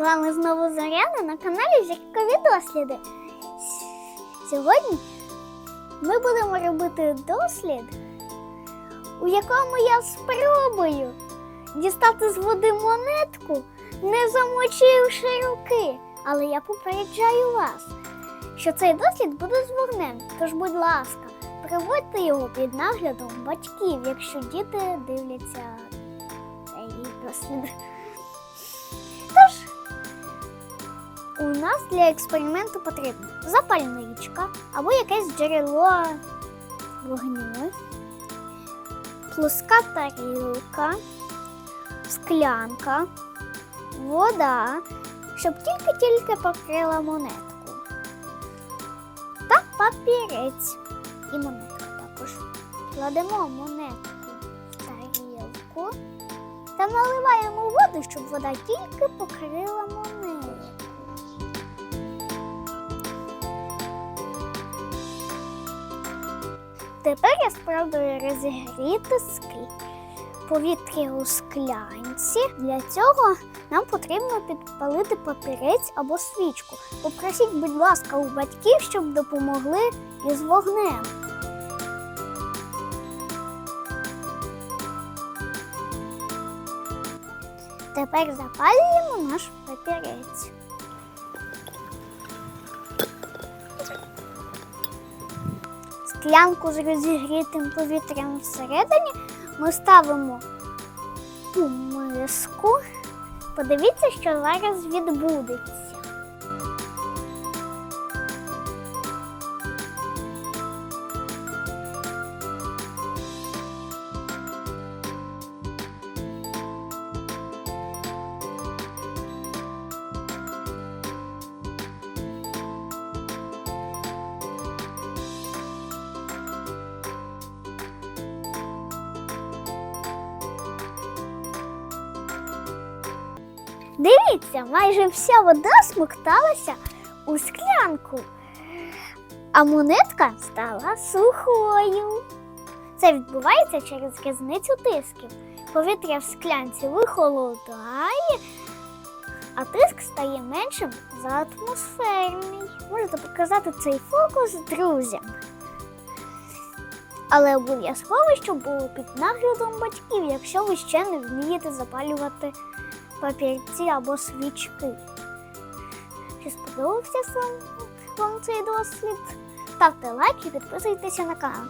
З вами знову Зоряна на каналі Зіркові досліди. Сьогодні ми будемо робити дослід, у якому я спробую дістати з води монетку, не замочивши руки. Але я попереджаю вас, що цей дослід буде з. Тож, будь ласка, проводьте його під наглядом батьків, якщо діти дивляться цей дослід. Нас для експерименту потрібна запальничка або якесь джерело вогню, плоска тарілка, склянка, вода, щоб тільки-тільки покрила монетку. Та папірець і монетку також. Кладемо монетку в тарілку та наливаємо воду, щоб вода тільки покрила монетку. Тепер я спробую розігріти склі. повітря у склянці. Для цього нам потрібно підпалити папірець або свічку. Попросіть, будь ласка, у батьків, щоб допомогли із вогнем. Тепер запалюємо наш папірець. Склянку з розігрітим повітрям всередині ми ставимо у миску. Подивіться, що зараз відбудеться. Дивіться, майже вся вода смокталася у склянку, а монетка стала сухою. Це відбувається через різницю тисків. Повітря в склянці вихолодає, а тиск стає меншим за атмосферний. Можете показати цей фокус друзям. Але обов'язково, щоб було під наглядом батьків, якщо ви ще не вмієте запалювати папірці або свічки. Чи сподобався вам цей дослід? Ставте лайк і підписуйтеся на канал.